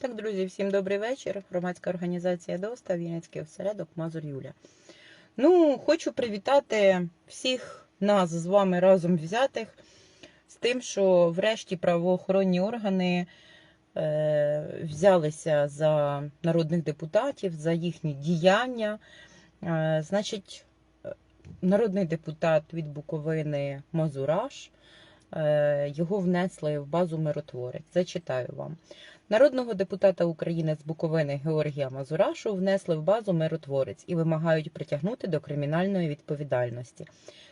Так, друзі, всім добрий вечір. Громадська організація ДОСТА, Вінницький осередок Мазур Юля. Ну, хочу привітати всіх нас з вами разом взятих з тим, що врешті правоохоронні органи е, взялися за народних депутатів, за їхні діяння. Е, значить, народний депутат від Буковини Мазураш. е, Його внесли в базу миротворець. Зачитаю вам. Народного депутата України з Буковини Георгія Мазурашу внесли в базу миротворець і вимагають притягнути до кримінальної відповідальності.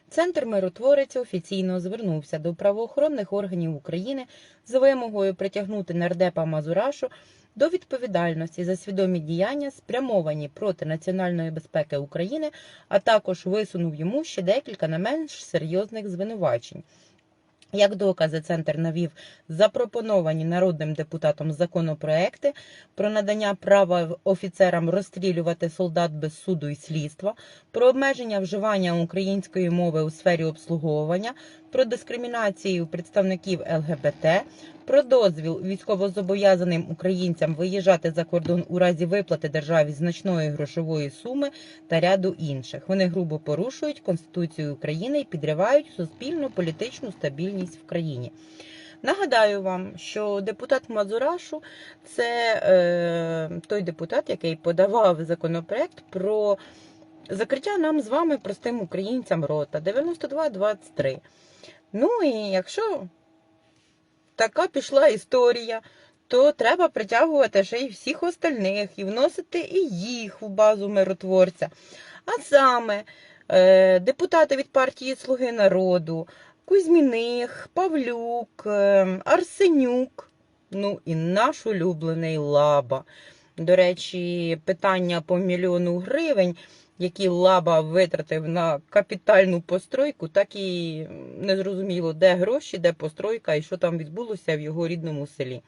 Центр миротворець офіційно звернувся до правоохоронних органів України з вимогою притягнути нардепа Мазурашу до відповідальності за свідомі діяння, спрямовані проти національної безпеки України, а також висунув йому ще декілька не менш серйозних звинувачень. Як докази, центр навів запропоновані народним депутатом законопроекти про надання права офіцерам розстрілювати солдат без суду і слідства, про обмеження вживання української мови у сфері обслуговування, про дискримінацію представників ЛГБТ, про дозвіл військовозобов'язаним українцям виїжджати за кордон у разі виплати державі значної грошової суми та ряду інших. Вони грубо порушують Конституцію України і підривають суспільну політичну стабільність в країні. Нагадаю вам, що депутат Мазурашу це е, той депутат, який подавав законопроект про закриття нам з вами простим українцям рота 92-23. Ну і якщо така пішла історія, то треба притягувати ще й всіх остальних і вносити і їх в базу миротворця. А саме е, депутати від партії Слуги народу, Кузьміних, Павлюк, е, Арсенюк, ну і наш улюблений Лаба. До речі, питання по мільйону гривень, які Лаба витратив на капітальну постройку, так і не зрозуміло, де гроші, де постройка і що там відбулося в його рідному селі.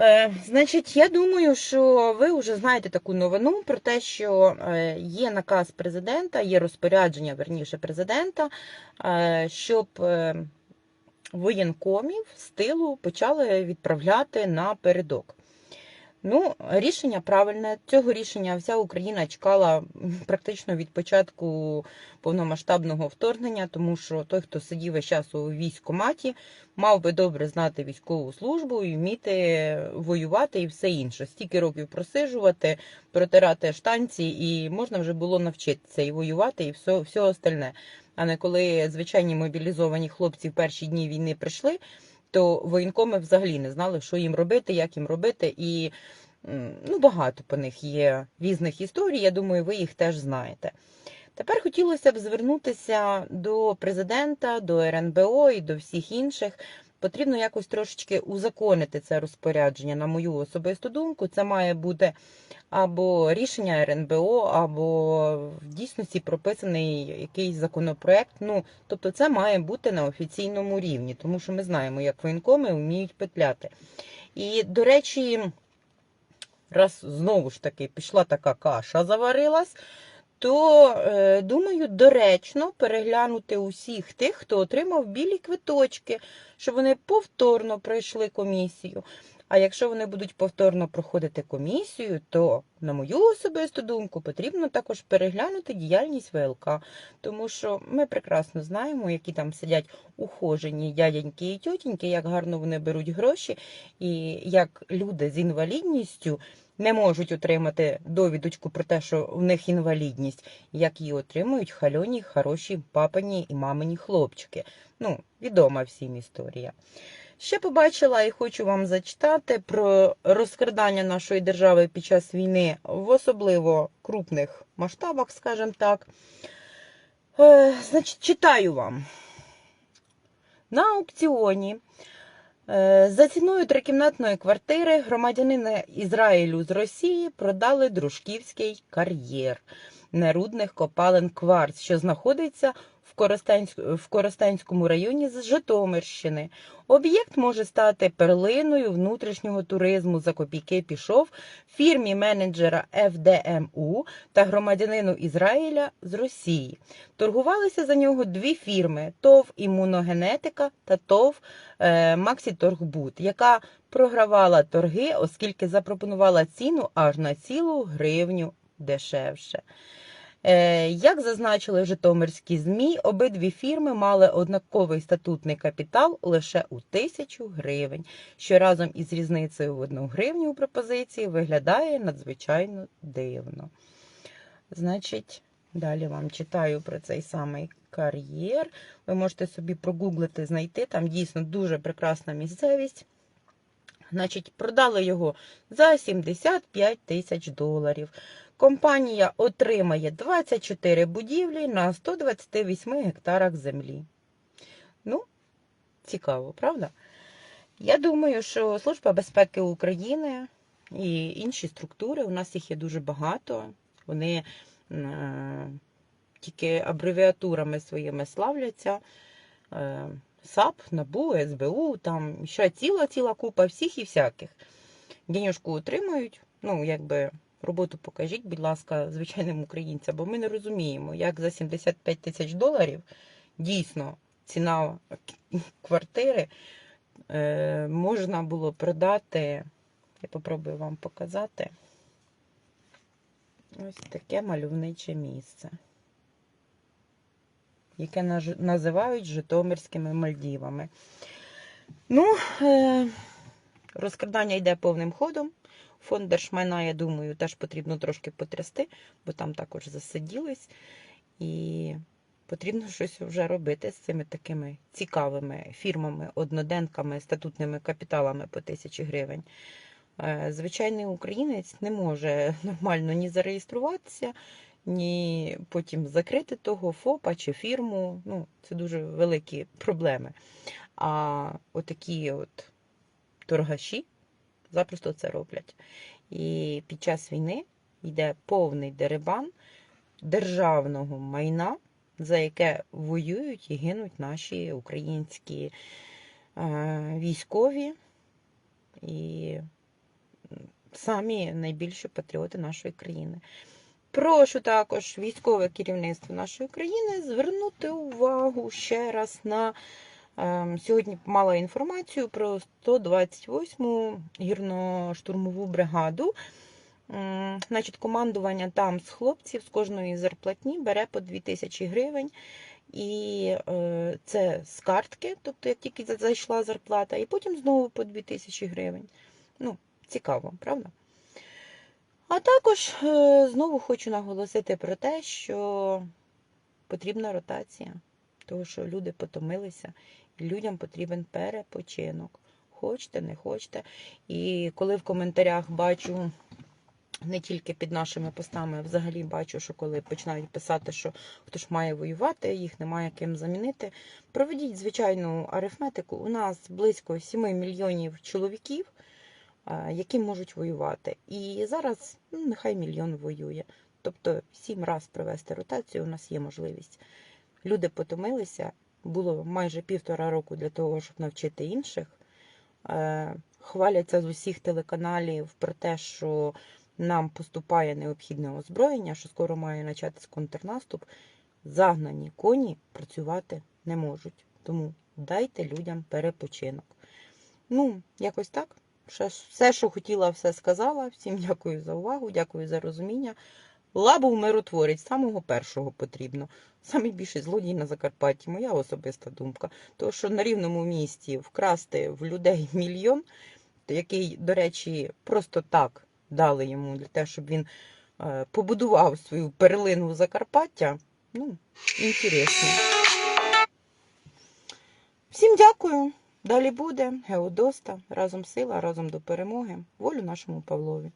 Е, значить, я думаю, що ви вже знаєте таку новину про те, що е, є наказ президента, є розпорядження верніше президента, е, щоб е, воєнкомів з тилу почали відправляти на передок. Ну, рішення правильне. Цього рішення вся Україна чекала практично від початку повномасштабного вторгнення, тому що той, хто сидів весь час у військкоматі, мав би добре знати військову службу і вміти воювати і все інше. Стільки років просижувати, протирати штанці, і можна вже було навчитися і воювати, і все, все остальне. А не коли звичайні мобілізовані хлопці в перші дні війни прийшли, то воєнкоми взагалі не знали, що їм робити, як їм робити, і ну, багато по них є різних історій. Я думаю, ви їх теж знаєте. Тепер хотілося б звернутися до президента, до РНБО і до всіх інших. Потрібно якось трошечки узаконити це розпорядження, на мою особисту думку. Це має бути або рішення РНБО, або в дійсності прописаний якийсь законопроект. Ну, тобто, це має бути на офіційному рівні, тому що ми знаємо, як воєнкоми вміють петляти. І, до речі, раз знову ж таки пішла така каша, заварилась. То е, думаю, доречно переглянути усіх тих, хто отримав білі квиточки, щоб вони повторно пройшли комісію. А якщо вони будуть повторно проходити комісію, то, на мою особисту думку, потрібно також переглянути діяльність ВЛК, тому що ми прекрасно знаємо, які там сидять ухожені дяденьки і тьотіньки, як гарно вони беруть гроші, і як люди з інвалідністю не можуть отримати довідочку про те, що в них інвалідність, як її отримують хальоні, хороші папині і мамині хлопчики. Ну, відома всім історія. Ще побачила і хочу вам зачитати про розкрадання нашої держави під час війни в особливо крупних масштабах, скажімо так. Е, значить, читаю вам. На аукціоні за ціною трикімнатної квартири громадянина Ізраїлю з Росії продали дружківський кар'єр нерудних копалин кварц, що знаходиться в Коростенськ- Коростенському районі з Житомирщини. Об'єкт може стати перлиною внутрішнього туризму за копійки пішов фірмі менеджера ФДМУ та громадянину Ізраїля з Росії. Торгувалися за нього дві фірми: ТОВ Імуногенетика та ТОВ е, Максіторгбуд, яка програвала торги, оскільки запропонувала ціну аж на цілу гривню дешевше. Е, Як зазначили житомирські ЗМІ, обидві фірми мали однаковий статутний капітал лише у тисячу гривень, що разом із різницею в одну гривню у пропозиції виглядає надзвичайно дивно. Значить, далі вам читаю про цей самий кар'єр. Ви можете собі прогуглити, знайти. Там дійсно дуже прекрасна місцевість. Значить, продали його за 75 тисяч доларів. Компанія отримає 24 будівлі на 128 гектарах землі. Ну, цікаво, правда? Я думаю, що Служба безпеки України і інші структури, у нас їх є дуже багато. Вони е, тільки абревіатурами своїми славляться. Е, САП, НАБУ, СБУ, там ще ціла ціла купа всіх і всяких. Денюжку отримують. Ну, якби роботу покажіть, будь ласка, звичайним українцям, бо ми не розуміємо, як за 75 тисяч доларів дійсно ціна квартири е, можна було продати. Я попробую вам показати. Ось таке мальовниче місце, яке називають Житомирськими Мальдівами. Ну, е, розкрадання йде повним ходом. Фонд держмайна, я думаю, теж потрібно трошки потрясти, бо там також засиділись. І потрібно щось вже робити з цими такими цікавими фірмами, одноденками, статутними капіталами по тисячі гривень. Е, Звичайний українець не може нормально ні зареєструватися, ні потім закрити того ФОПа чи фірму. Ну, це дуже великі проблеми. А отакі от торгаші запросто це роблять. І під час війни йде повний дерибан державного майна, за яке воюють і гинуть наші українські е, військові і самі найбільші патріоти нашої країни. Прошу також військове керівництво нашої країни звернути увагу ще раз на сьогодні мала інформацію про 128-му гірно-штурмову бригаду. Значить, командування там з хлопців з кожної зарплатні бере по 2000 гривень. І е, це з картки, тобто як тільки зайшла зарплата, і потім знову по 2000 гривень. Ну, цікаво, правда? А також е, знову хочу наголосити про те, що потрібна ротація, тому що люди потомилися, людям потрібен перепочинок. Хочете, не хочете. І коли в коментарях бачу не тільки під нашими постами, а взагалі бачу, що коли починають писати, що хто ж має воювати, їх немає ким замінити. Проведіть звичайну арифметику. У нас близько 7 мільйонів чоловіків, які можуть воювати. І зараз ну, нехай мільйон воює. Тобто сім раз провести ротацію у нас є можливість. Люди потомилися, було майже півтора року для того, щоб навчити інших. Е, Хваляться з усіх телеканалів про те, що нам поступає необхідне озброєння, що скоро має початись контрнаступ. Загнані коні працювати не можуть. Тому дайте людям перепочинок. Ну, якось так. Все, що хотіла, все сказала. Всім дякую за увагу, дякую за розуміння. Лабу миротворець самого першого потрібно. Самий більший злодій на Закарпатті, моя особиста думка. Тому що на рівному місці вкрасти в людей мільйон, який, до речі, просто так дали йому для того, щоб він е, побудував свою перлину Закарпаття. Ну, інтересно. Всім дякую. Далі буде Геодоста. Разом сила, разом до перемоги. Волю нашому Павлові.